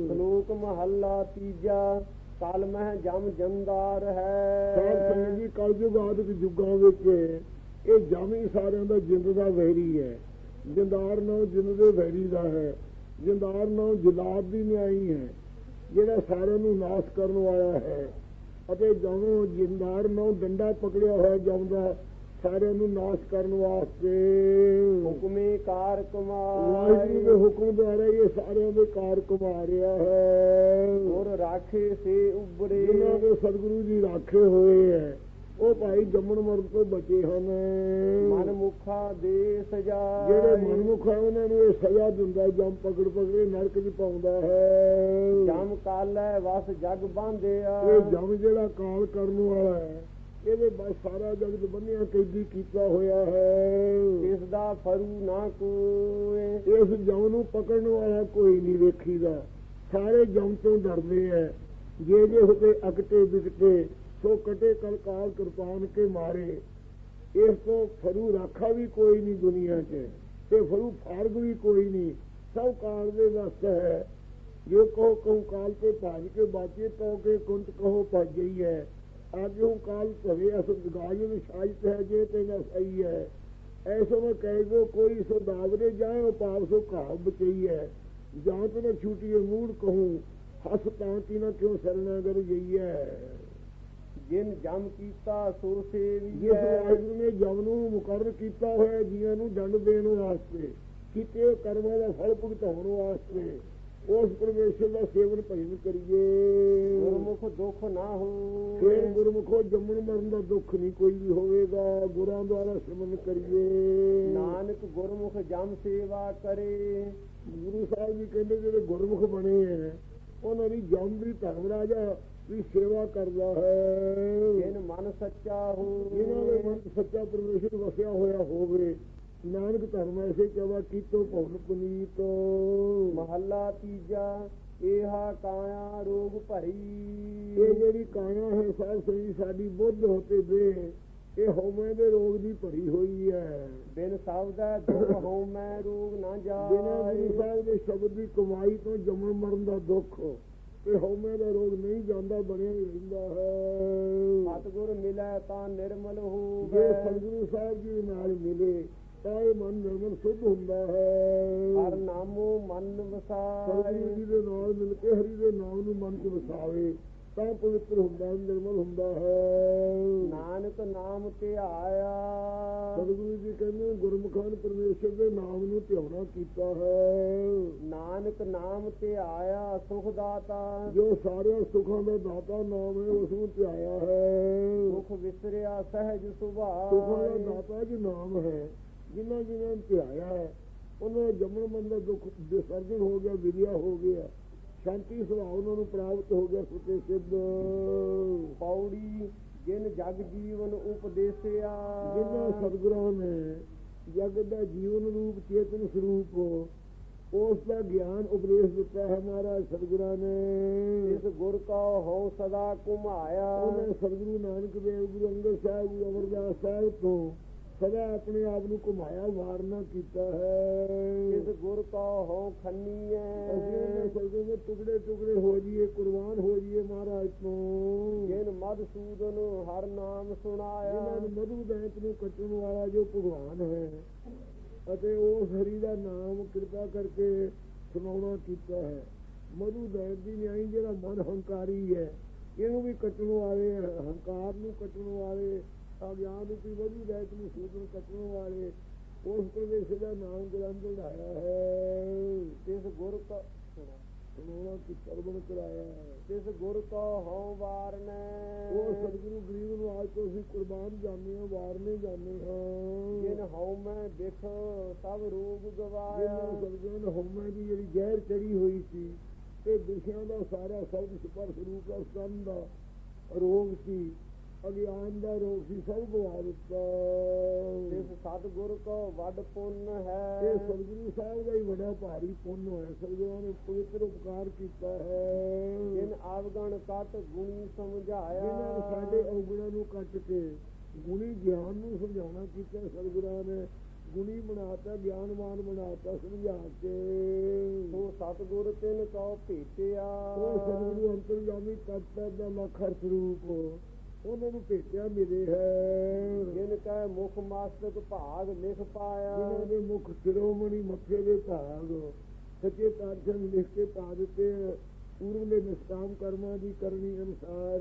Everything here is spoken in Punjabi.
ਸ਼ਲੋਕ ਮਹੱਲਾ ਤੀਜਾ, ਕਲ ਮਹਿ ਜਮ ਜੰਦਾਰ ਸਾਧ ਹੈ ਸੰਗਤ ਜੀ ਕਲਯੁਗ ਆਦਿਕ ਯੁੱਗਾਂ ਵਿੱਚ ਇਹ ਜਮ ਹੀ ਸਾਰਿਆਂ ਦਾ ਜਿੰਦ ਦਾ ਵੈਰੀ ਹੈ। ਜਿੰਦਾਰ ਨਾਮ ਜਿੰਦ ਦੇ ਵੈਰੀ ਦਾ ਹੈ। ਜਿੰਦਾਰ ਨਾਮ ਜਲਾਦ ਦੀ ਨਿਆਈ ਹੈ। ਜਿਹੜਾ ਸਾਰਿਆਂ ਨੂੰ ਨਾਸ਼ ਕਰਨ ਵਾਲਾ ਹੈ। ਅਤੇ ਜਦੋਂ ਜਿੰਦਾਰ ਨਾਮ ਡੰਡਾ ਪਕੜਿਆ ਹੋਇਆ ਜਮ ਦਾ ਸਾਰਿਆਂ ਨੂੰ ਨਾਸ਼ ਕਰਨ ਵਾਸਤੇ। ਹੁਕਮੇ ਕਾਰ ਵਾਹਿਗੁਰੂ ਦੇ ਹੁਕਮ ਦੁਆਰਾ ਇਹ ਸਾਰਿਆਂ ਦੇ ਕਾਰ ਕਮਾ ਰਿਹਾ ਹੈ। ਗੁਰ ਰਾਖੇ ਸੇ ਉਬਰੇ ਜਿਨ੍ਹਾਂ ਦੇ ਸਤਿਗੁਰੂ ਜੀ ਰਾਖੇ ਹੋਏ ਹੈ ਉਹ ਭਾਈ ਜੰਮਣ ਮਰਨ ਤੋਂ ਬਚੇ ਹਨ। ਮਨ ਮੁਖਾ ਦੇ ਸਜਾ ਜਿਹੜੇ ਮਨਮੁਖ ਹੈ ਉਹਨਾਂ ਨੂੰ ਇਹ ਸਜ਼ਾ ਦਿੰਦਾ ਜੰਮ ਪਕੜ ਪਕੜੇ ਨਰਕ 'ਚ ਪਾਉਂਦਾ ਹੈ। ਜਮ ਕਾਲੈ ਵਸ ਜਗ ਬਾਂਧਿਆ। ਇਹ ਜੰਮ ਜਿਹੜਾ ਕਾਲ ਕਰਨ ਵਾਲਾ ਹੈ ਇਹਦੇ ਬਸ ਸਾਰਾ ਜਗਤ ਬੰਨਿਆ ਕੈਦੀ ਕੀਤਾ ਹੋਇਆ ਹੈ। ਇਸ ਦਾ ਫਰੂ ਨਾ ਕੋਏ ਇਸ ਜੰਮ ਨੂੰ ਪਕੜਨ ਵਾਲਾ ਕੋਈ ਨਹੀਂ ਵੇਖੀਦਾ। ਸਾਰੇ ਜੰਮ ਤੋਂ ਡਰਦੇ ਐ। ਜੇ ਜੇ ਹੋਤੇ ਅਕਟੇ ਵਿਕਟੇ ਸੋ ਕਟੇ ਕਲਕਾਲ ਕਿਰਪਾਨ ਕੇ ਮਾਰੇ। ਇਸ ਤੋਂ ਫਰੂ ਰਾਖਾ ਵੀ ਕੋਈ ਨਹੀਂ ਦੁਨੀਆ 'ਚ ਤੇ ਫਰੂ ਫਾਰਗ ਵੀ ਕੋਈ ਨਹੀਂ। ਸਭ ਕਾਲ ਦੇ ਵਸ ਹੈ। ਜੋ ਕਹੋ ਕਹੂੰ ਕਾਲ ਤੇ ਭਾਜ ਕੇ ਬਾਚੇ ਤੋ ਕੇ ਕੁੰਤ ਕਹੋ ਭਜਈ ਹੈ। ਆਜੋ ਕਾਲ ਭਵੇ ਅਸ ਗਾਇਨ ਸ਼ਾਇਤ ਹੈ ਜੇ ਤੇ ਨਾ ਸਹੀ ਹੈ। ਐਸੋ ਮੈਂ ਕਹਿ ਗੋ ਕੋਈ ਸੋ ਦਾਵਰੇ ਜਾਏ ਉਹ ਪਾਪ ਸੋ ਘਾਵ ਬਚਈ ਹੈ। ਜਾਂ ਤੇ ਨਾ ਛੂਟੀਏ ਮੂੜ ਕਹੂੰ ਹੱਸ ਤਾਂ ਤੀ ਨਾ ਕਿਉਂ ਸਰਨਾਗਰ ਜਈ ਹੈ। ਜਿਨ ਜਮ ਕੀਤਾ ਸੋ ਜਿਸ ਸੇਵੀਐ ਵਾਹਿਗੁਰੂ ਨੇ ਜਮ ਨੂੰ ਮੁਕਰਰ ਕੀਤਾ ਹੋਇਆ ਜੀਆਂ ਨੂੰ ਦੰਡ ਦੇਣ ਵਾਸਤੇ। ਕੀਤੇ ਕਰਮਾਂ ਦਾ ਫਲ ਭੁਗਤਾਉਣ ਵਾਸਤੇ। ਉਸ ਪਰਮੇਸ਼ਰ ਦਾ ਸੇਵਨ ਭਜਨ ਕਰੀਏ। ਗੁਰਮੁਖ ਦੁਖ ਨਾ ਫੇਰ ਹੋਏ ਗੁਰਮੁਖੋ ਜੰਮਣ ਮਰਨ ਦਾ ਦੁੱਖ ਨਹੀਂ ਕੋਈ ਵੀ ਹੋਵੇਗਾ। ਗੁਰਾਂ ਦੁਆਰਾ ਸਿਮਰਨ ਕਰੀਏ। ਨਾਨਕ ਗੁਰਮੁਖ ਜਮ ਸੇਵਾ ਕਰੇ। ਗੁਰੂ ਸਾਹਿਬ ਜੀ ਕਹਿੰਦੇ ਜਿਹੜੇ ਗੁਰਮੁਖ ਬਣੇ ਹੈ ਉਹਨਾਂ ਦੀ ਜੰਮ ਵੀ ਧਰਮ ਰਾਜਾ ਵੀ ਸੇਵਾ ਕਰਦਾ ਹੈ। ਜਿਨ ਮਨ ਸੱਚਾ ਜਿਨ੍ਹਾਂ ਦੇ ਮਨ ਸੱਚਾ ਪਰਮੇਸ਼ਰ ਵਸਿਆ ਹੋਇਆ ਹੋਵੇ ਨਾਨਕ ਧਰਮ ਐਸੇ ਕਹਵਾ ਕੀਤੋ ਭਵਨ ਪੁਨੀਤ। ਮਹੱਲਾ ਤੀਜਾ ਏਹਾ ਕਾਇਆ ਰੋਗ ਇਹ ਭਰੀ ਜਿਹੜੀ ਕਾਇਆ ਹੈ ਸਾਧ ਸੰਗੀ ਸਾਡੀ ਬੁੱਧ ਹੋਤੇ ਦੇ ਇਹ ਹਉਮੈ ਦੇ ਰੋਗ ਦੀ ਭਰੀ ਹੋਈ ਹੈ। ਬਿਨ ਸਬਦਾ ਦੁਖ ਹਉ ਮੈਂ ਰੋਗ ਨਾ ਬਿਨਾਂ ਗੁਰੂ ਜਾਏ ਸਾਹਿਬ ਦੇ ਸ਼ਬਦ ਦੀ ਕਮਾਈ ਤੋਂ ਜੰਮਣ ਮਰਨ ਦਾ ਦੁੱਖ ਤੇ ਹਉਮੈ ਦਾ ਰੋਗ ਨਹੀਂ ਜਾਂਦਾ ਬਣਿਆ ਹੀ ਰਹਿੰਦਾ ਹੈ। ਸਤਿਗੁਰ ਮਿਲੈ ਤਾਂ ਨਿਰਮਲ ਜੇ ਹੋਵੇ ਸਤਿਗੁਰੂ ਸਾਹਿਬ ਜੀ ਨਾਲ ਮਿਲੇ ਇਹ ਮਨ ਨਿਰਮਲ ਸ਼ੁੱਧ ਹੁੰਦਾ ਹੈ। ਹਰ ਨਾਮੋ ਮਨ ਸਤਿਗੁਰੂ ਵਸਾਏ ਜੀ ਦੇ ਨਾਲ ਮਿਲ ਕੇ ਹਰੀ ਦੇ ਨਾਮ ਨੂੰ ਮਨ 'ਚ ਵਸਾਵੇ ਤਾਂ ਪਵਿੱਤਰ ਹੁੰਦਾ ਹੈ ਨਿਰਮਲ ਹੁੰਦਾ ਹੈ। ਨਾਨਕ ਨਾਮ ਧਿਆਇਆ। ਸਤਿਗੁਰੂ ਜੀ ਕਹਿੰਦੇ ਗੁਰਮੁਖਾਂ ਨੇ ਪਰਮੇਸ਼ਰ ਦੇ ਨਾਮ ਨੂੰ ਧਿਆਉਣਾ ਕੀਤਾ ਹੈ। ਨਾਨਕ ਨਾਮ ਧਿਆਇਆ ਸੁਖ ਦਾਤਾ। ਜੋ ਸਾਰੇ ਸੁੱਖਾਂ ਦਾ ਦਾਤਾ ਨਾਮ ਹੈ ਉਸ ਨੂੰ ਧਿਆਇਆ ਹੈ। ਸੁਖ ਵਿਸਰਿਆ ਸਹਿਜ ਸੁੱਖਾਂ ਦਾ ਸੁਭਾਅ ਦਾਤਾ ਜੀ ਨਾਮ ਹੈ। ਜਿਨ੍ਹਾਂ ਜਿਨ੍ਹਾਂ ਧਿਆਇਆ ਹੈ ਉਹਨਾਂ ਦਾ ਜੰਮਣ ਮਨ ਦਾ ਦੁੱਖ ਵਿਸਰਜਨ ਹੋ ਗਿਆ ਵਿਰਿਆ ਹੋ ਗਿਆ ਸ਼ਾਂਤੀ ਸੁਭਾਅ ਉਹਨਾਂ ਨੂੰ ਪ੍ਰਾਪਤ ਹੋ ਗਿਆ ਸੁਤੇ ਸਿੱਧ। ਪੌੜੀ ਜਿਨ ਜਗ ਜੀਵਨ ਉਪਦੇਸਿਆ। ਜਿਨ੍ਹਾਂ ਸਤਿਗੁਰਾਂ ਨੇ ਜਗਤ ਦਾ ਜੀਵਨ ਰੂਪ ਚੇਤਨ ਸਰੂਪ ਉਸ ਦਾ ਗਿਆਨ ਉਪਦੇਸ਼ ਦਿੱਤਾ ਹੈ ਮਹਾਰਾਜ ਸਤਿਗੁਰਾਂ ਨੇ। ਇਸ ਗੁਰ ਕਾ ਹਉ ਸਦਾ ਘੁਮਾਇਆ। ਉਹਨੇ ਸਤਿਗੁਰੂ ਨਾਨਕ ਦੇਵ ਗੁਰੂ ਅੰਗਦ ਸਾਹਿਬ ਗੁਰੂ ਅਮਰਦਾਸ ਸਾਹਿਬ ਤੋਂ ਸਦਾ ਆਪਣੇ ਆਪ ਨੂੰ ਘੁਮਾਇਆ ਵਾਰਨਾ ਕੀਤਾ ਹੈ। ਇਸ ਗੁਰ ਕਾ ਹਉ ਅਸੀਂ ਖੰਨੀਐ ਉਹਨਾਂ ਸਤਿਗੁਰੂ ਦੇ ਟੁਕੜੇ ਟੁਕੜੇ ਹੋ ਜਾਈਏ ਕੁਰਬਾਨ ਹੋ ਜਾਈਏ ਮਹਾਰਾਜ ਤੋਂ। ਜਿਨ ਮਧਸੂਦਨ ਹਰ ਨਾਮ ਸੁਣਾਇਆ। ਜਿਨ੍ਹਾਂ ਨੂੰ ਮਧੂ ਦੈਂਤ ਨੂੰ ਕੱਟਣ ਵਾਲਾ ਜੋ ਭਗਵਾਨ ਹੈ ਅਤੇ ਉਸ ਹਰੀ ਦਾ ਨਾਮ ਕਿਰਪਾ ਕਰਕੇ ਸੁਣਾਉਣਾ ਕੀਤਾ ਹੈ। ਮਧੂ ਦੈਂਤ ਦੀ ਨਿਆਈ ਜਿਹੜਾ ਮਨ ਹੰਕਾਰੀ ਹੈ ਇਹਨੂੰ ਵੀ ਕੱਟਣ ਵਾਲੇ ਹੰਕਾਰ ਨੂੰ ਕੱਟਣ ਵਾਲੇ ਅਗਿਆਨ ਰੂਪੀ ਮਧੂ ਦੈਂਤ ਨੂੰ ਸੂਦਨ ਕੱਟਣ ਵਾਲੇ ਉਸ ਪ੍ਰਵੇਸ਼ ਦਾ ਨਾਮ ਗ੍ਰੰਥ ਚੜਾਇਆ ਹੈ। ਇਸ ਗੁਰ ਕਾ ਸੁਣਾਉਣਾ ਕੀ ਸਰਵਣ ਕਰਾਇਆ ਹੈ। ਇਸ ਗੁਰ ਕਾ ਹਉ ਵਾਰਨੈ। ਉਹ ਸਤਿਗੁਰੂ ਗਰੀਬ ਨੂੰ ਅੱਜ ਤੋਂ ਅਸੀਂ ਕੁਰਬਾਨ ਜਾਂਦੇ ਹਾਂ ਵਾਰਨੇ ਜਾਂਦੇ ਹਾਂ। ਜਿਨ ਹਉ ਮੈਂ ਬਿਖ ਸਭ ਰੋਗ ਗਵਾਇਆ। ਸਤਿਗੁਰੂ ਨੇ ਹਉਮੈ ਦੀ ਜਿਹੜੀ ਜ਼ਹਿਰ ਚੜੀ ਹੋਈ ਸੀ ਤੇ ਵਿਸ਼ਿਆਂ ਦਾ ਸਾਰਾ ਸਭ ਸਪਰਸ਼ ਰੂਪ ਦਾ ਸਕੰਦ ਦਾ ਰੋਗ ਸੀ। ਅਗਿਆਨ ਦਾ ਰੋਗ ਸੀ ਸਭ ਗਵਾ ਦਿੱਤਾ ਇਸ ਸਤਿਗੁਰ ਕੋ ਵੱਡ ਪੁੰਨ ਹੈ। ਇਹ ਸਤਿਗੁਰੂ ਸਾਹਿਬ ਦਾ ਹੀ ਬੜਾ ਭਾਰੀ ਪੁੰਨ ਹੋਇਆ। ਸਤਿਗੁਰਾਂ ਨੇ ਪਵਿੱਤਰ ਉਪਕਾਰ ਕੀਤਾ ਹੈ। ਜਿਨ ਆਵਗਣ ਕਟ ਗੁਣੀ ਸਮਝਾਇਆ। ਜਿਨ੍ਹਾਂ ਨੇ ਸਾਡੇ ਔਗਣਾਂ ਨੂੰ ਕੱਟ ਕੇ ਗੁਣੀ ਗਿਆਨ ਨੂੰ ਸਮਝਾਉਣਾ ਕੀਤਾ ਸਤਿਗੁਰਾਂ ਨੇ ਗੁਣੀ ਬਣਾਤਾ ਗਿਆਨਵਾਨ ਬਣਾਤਾ ਸਮਝਾ ਕੇ। ਸੋ ਸਤਗੁਰ ਤਿਨ ਕਉ ਭੇਟਿਆ। ਉਹ ਸਤਿਗੁਰੂ ਅੰਤਰਜਾਮੀ ਤਤ ਦਾ ਲਖਰ ਸਰੂਪ ਉਹਨਾਂ ਨੂੰ ਭੇਟਿਆ ਮਿਲੇ ਹੈ। ਜਿਨ ਕੈ ਮੁਖ ਮਸਤਕ ਭਾਗ ਲਿਖ ਪਾਇਆ। ਜਿਨ੍ਹਾਂ ਦੇ ਮੁਖ ਸਿਰੋਮਣੀ ਮੱਥੇ ਦੇ ਭਾਗ ਸੱਚੇ ਨੇ ਲਿਖ ਕੇ ਪਾ ਦਿੱਤੇ ਹੈ। ਪੂਰਵ ਦੇ ਨਿਸ਼ਕਾਮ ਕਰਮਾਂ ਦੀ ਕਰਨੀ ਅਨੁਸਾਰ।